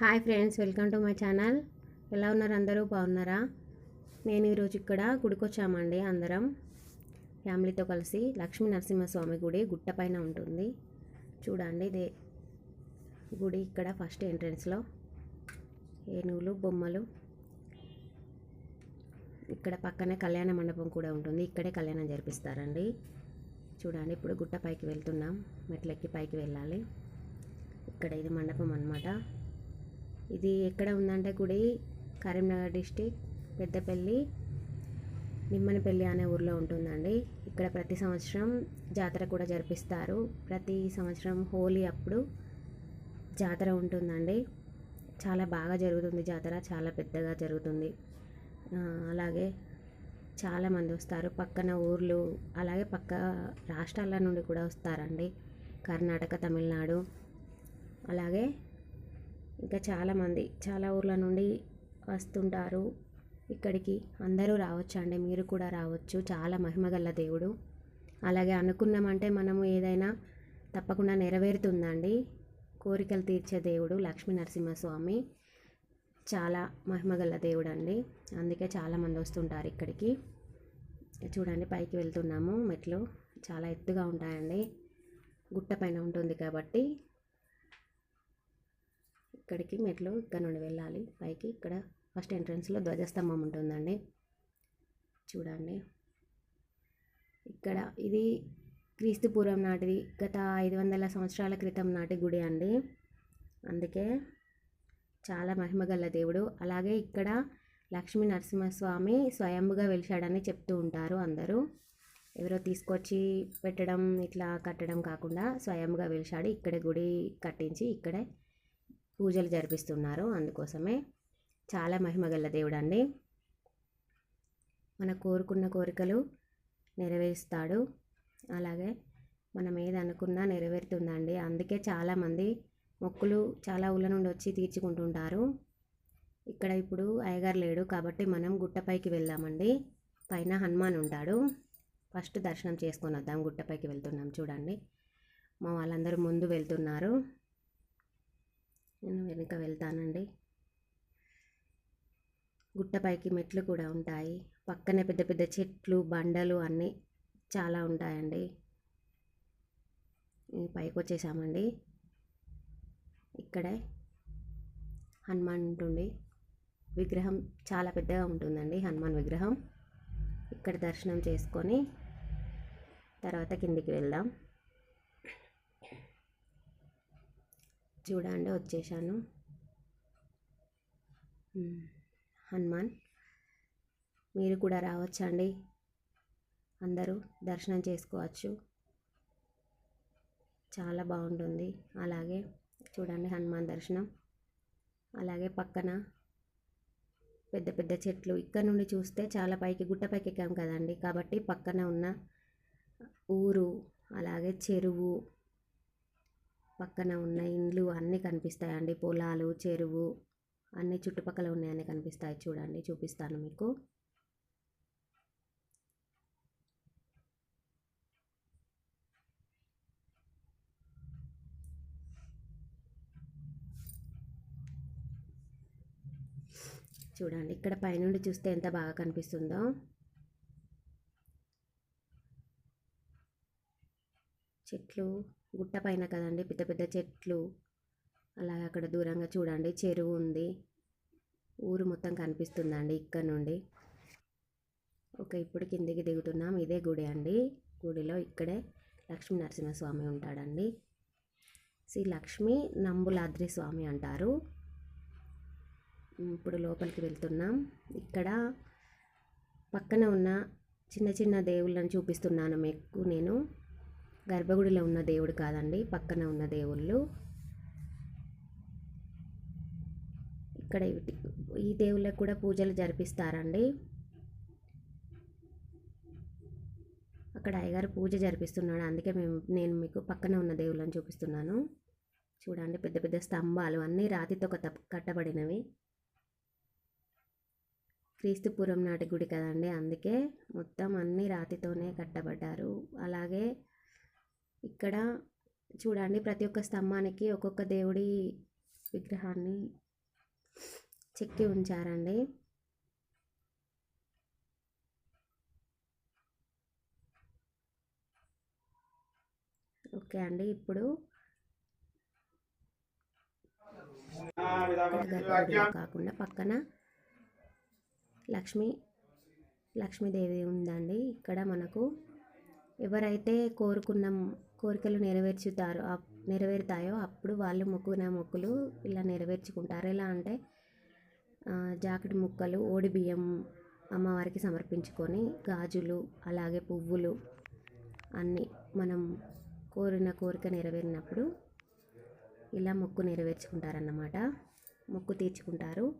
Hi friends welcome to my channel. ఎలా ఉన్నారు అందరూ? బాగున్నారా? నేను ఈరోజు ఇక్కడ గుడికొచ్చామండి అందరం. ఫ్యామిలీతో కలిసి లక్ష్మీ నరసింహస్వామి గుడి గుట్ట పైన ఉంటుంది. చూడండి ఇదే గుడి ఇక్కడ ఫస్ట్ ఎంట్రన్స్లో. ఏనుగులు బొమ్మలు. ఇక్కడ పక్కనే కళ్యాణ మండపం కూడా ఉంటుంది. ఇక్కడే కళ్యాణం జరిపిస్తారండి. చూడండి ఇప్పుడు గుట్ట పైకి వెళ్తున్నాం. మెట్లెక్కి పైకి వెళ్ళాలి. ఇక్కడ ఇది మండపం అనమాట ఇది ఎక్కడ ఉందంటే గుడి కరీంనగర్ డిస్టిక్ పెద్దపల్లి నిమ్మనపల్లి అనే ఊర్లో ఉంటుందండి. ఇక్కడ ప్రతి సంవత్సరం జాతర కూడా జరిపిస్తారు. ప్రతి సంవత్సరం హోలీ అప్పుడు జాతర ఉంటుందండి. చాలా బాగా జరుగుతుంది జాతర చాలా పెద్దగా జరుగుతుంది. అలాగే చాలామంది వస్తారు. పక్కన ఊర్లు అలాగే పక్క రాష్ట్రాల నుండి కూడా వస్తారండి. కర్ణాటక తమిళనాడు అలాగే ఇంకా చాలామంది చాలా ఊర్ల నుండి వస్తుంటారు ఇక్కడికి. అందరూ రావచ్చు అండి? మీరు కూడా రావచ్చు. చాలా మహిమగల దేవుడు. అలాగే అనుకున్నామంటే మనము ఏదైనా తప్పకుండా నెరవేరుతుందండి. కోరికలు తీర్చే దేవుడు లక్ష్మీ నరసింహస్వామి. చాలా మహిమగల దేవుడు అండి అందుకే చాలామంది వస్తుంటారు ఇక్కడికి. చూడండి పైకి వెళ్తున్నాము మెట్లు. చాలా ఎత్తుగా ఉంటాయండి. గుట్ట పైన ఉంటుంది కాబట్టి ఇక్కడికి మెట్లు ఇక్కడ నుండి వెళ్ళాలి. పైకి ఇక్కడ ఫస్ట్ ఎంట్రన్స్లో ధ్వజస్తంభం ఉంటుందండి. చూడండి. ఇక్కడ ఇది క్రీస్తు పూర్వం నాటిది. గత ఐదు వందల సంవత్సరాల క్రితం నాటి గుడి అండి. అందుకే చాలా మహిమగల దేవుడు. అలాగే ఇక్కడ లక్ష్మీ నరసింహస్వామి స్వయంభుగా వెలిశాడని చెప్తూ ఉంటారు అందరూ. ఎవరో తీసుకొచ్చి పెట్టడం ఇట్లా కట్టడం కాకుండా స్వయంగా వెలిశాడు. ఇక్కడే గుడి కట్టించి ఇక్కడే పూజలు జరిపిస్తున్నారు. అందుకోసమే చాలా మహిమగల దేవుడు అండి మన కోరుకున్న కోరికలు నెరవేరుస్తాడు. అలాగే మనం ఏది అనుకున్నా నెరవేరుతుందండి. అందుకే చాలామంది మొక్కులు చాలా ఊళ్ళ నుండి వచ్చి తీర్చుకుంటుంటారు. ఇక్కడ ఇప్పుడు అయ్యగారు లేడు కాబట్టి మనం గుట్టపైకి వెళ్దామండి. పైన హనుమాన్ ఉంటాడు. ఫస్ట్ దర్శనం చేసుకొని వద్దాం. గుట్టపైకి వెళ్తున్నాం చూడండి. మా వాళ్ళందరూ ముందు వెళ్తున్నారు. నేను వెనుక వెళ్తానండి. గుట్టపైకి మెట్లు కూడా ఉంటాయి. పక్కనే పెద్ద పెద్ద చెట్లు బండలు అన్నీ చాలా ఉంటాయండి. పైకి వచ్చేసామండి. ఇక్కడే హనుమాన్ ఉంటుంది విగ్రహం చాలా పెద్దగా ఉంటుందండి హనుమాన్ విగ్రహం. ఇక్కడ దర్శనం చేసుకొని తర్వాత కిందికి వెళ్దాం. చూడండి వచ్చేసాను. హనుమాన్ మీరు కూడా రావచ్చండి అందరూ దర్శనం చేసుకోవచ్చు. చాలా బాగుంటుంది. అలాగే చూడండి హనుమాన్ దర్శనం. అలాగే పక్కన పెద్ద పెద్ద చెట్లు ఇక్కడ నుండి చూస్తే చాలా పైకి గుట్టపైకి ఎక్కాం కదండి. కాబట్టి పక్కన ఉన్న ఊరు అలాగే చెరువు పక్కన ఉన్న ఇండ్లు అన్నీ కనిపిస్తాయండి. పొలాలు చెరువు అన్ని చుట్టుపక్కల ఉన్నాయని కనిపిస్తాయి. చూడండి చూపిస్తాను మీకు. చూడండి ఇక్కడ పైనుండి చూస్తే ఎంత బాగా కనిపిస్తుందో. చెట్లు గుట్ట పైన కదండి పెద్ద పెద్ద చెట్లు. అలాగే అక్కడ దూరంగా చూడండి చెరువు ఉంది. ఊరు మొత్తం కనిపిస్తుందండి ఇక్కడ నుండి. ఓకే ఇప్పుడు కిందికి దిగుతున్నాం. ఇదే గుడి అండి. గుడిలో ఇక్కడే లక్ష్మీ నరసింహస్వామి ఉంటాడండి. శ్రీ లక్ష్మీ నంబులాద్రి స్వామి అంటారు. ఇప్పుడు లోపలికి వెళ్తున్నాం. ఇక్కడ పక్కన ఉన్న చిన్న చిన్న దేవుళ్ళని చూపిస్తున్నాను మీకు నేను. గర్భగుడిలో ఉన్న దేవుడు కాదండి పక్కన ఉన్న దేవుళ్ళు. ఇక్కడ ఈ దేవుళ్ళకి కూడా పూజలు జరిపిస్తారండి. అక్కడ అయ్యగారు పూజ జరిపిస్తున్నాడు. అందుకే మేము నేను మీకు పక్కన ఉన్న దేవుళ్ళని చూపిస్తున్నాను. చూడండి పెద్ద పెద్ద స్తంభాలు అన్నీ రాతితో కట్టబడినవి. క్రీస్తుపూర్వం నాటి గుడి కదండి అందుకే మొత్తం అన్నీ రాతితోనే కట్టబడ్డారు. అలాగే ఇక్కడ చూడండి ప్రతి ఒక్క స్తంభానికి ఒక్కొక్క దేవుడి విగ్రహాన్ని చెక్కి ఉంచారండి. ఓకే అండి ఇప్పుడు కాకుండా పక్కన లక్ష్మీ లక్ష్మీదేవి ఉందండి. ఇక్కడ మనకు ఎవరైతే కోరుకున్న కోరికలు నెరవేర్చుతారు. అప్- నెరవేరుతాయో అప్పుడు వాళ్ళు మొక్కున మొక్కులు ఇలా నెరవేర్చుకుంటారు. ఎలా అంటే జాకెట్ ముక్కలు ఓడి బియ్యం అమ్మవారికి సమర్పించుకొని గాజులు అలాగే పువ్వులు అన్నీ మనం కోరిన కోరిక నెరవేరినప్పుడు ఇలా మొక్కు నెరవేర్చుకుంటారన్నమాట. మొక్కు తీర్చుకుంటారు.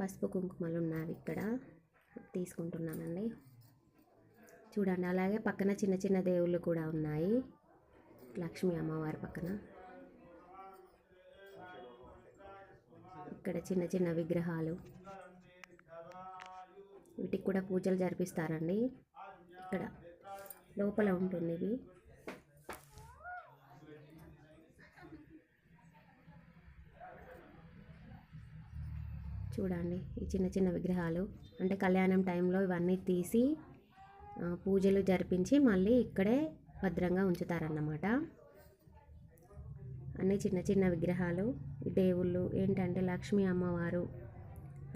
పసుపు కుంకుమలు ఉన్నవి ఇక్కడ తీసుకుంటున్నానండి. చూడండి అలాగే పక్కన చిన్న చిన్న దేవుళ్ళు కూడా ఉన్నాయి. లక్ష్మీ అమ్మవారి పక్కన. ఇక్కడ చిన్న చిన్న విగ్రహాలు. వీటికి కూడా పూజలు జరిపిస్తారండి. ఇక్కడ లోపల ఉంటుంది ఇవి. చూడండి ఈ చిన్న చిన్న విగ్రహాలు. అంటే కళ్యాణం టైంలో ఇవన్నీ తీసి పూజలు జరిపించి మళ్ళీ ఇక్కడే భద్రంగా ఉంచుతారన్నమాట. అన్ని చిన్న చిన్న విగ్రహాలు దేవుళ్ళు ఏంటంటే లక్ష్మీ అమ్మవారు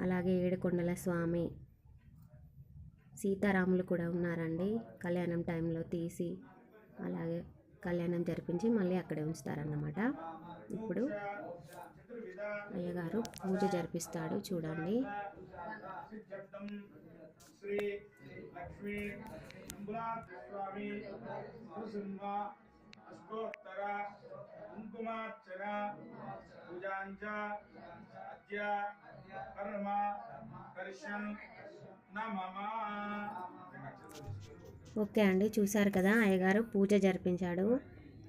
అలాగే ఏడుకొండల స్వామి సీతారాములు కూడా ఉన్నారండి. కళ్యాణం టైంలో తీసి అలాగే కళ్యాణం జరిపించి మళ్ళీ అక్కడే ఉంచుతారన్నమాట. ఇప్పుడు అయ్యగారు పూజ జరిపిస్తాడు చూడండి. శ్రీ లక్ష్మీ అంబులాస్వామి నృసింహ అష్టోత్తర కుంకుమార్చన పూజాంచ అద్య కర్మ కరిష్యన్ ఓకే అండి చూశారు కదా అయ్యగారు పూజ జరిపించాడు.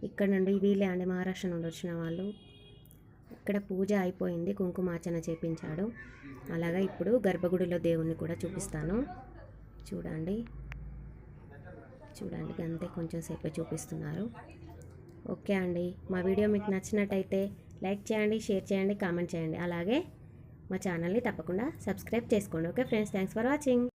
ఇక్కడ నుండి వీళ్ళే అండి మహారాష్ట్ర నుండి వచ్చిన వాళ్ళు. ఇక్కడ పూజ అయిపోయింది కుంకుమార్చన చేపించాడు. అలాగా ఇప్పుడు గర్భగుడిలో దేవుణ్ణి కూడా చూపిస్తాను. చూడండి. చూడండి అంతే కొంచెం సేపే చూపిస్తున్నారు. ఓకే అండి మా వీడియో మీకు నచ్చినట్టయితే లైక్ చేయండి షేర్ చేయండి కామెంట్ చేయండి. అలాగే మా ఛానల్ని తప్పకుండా సబ్స్క్రైబ్ చేసుకోండి. Okay friends thanks for watching.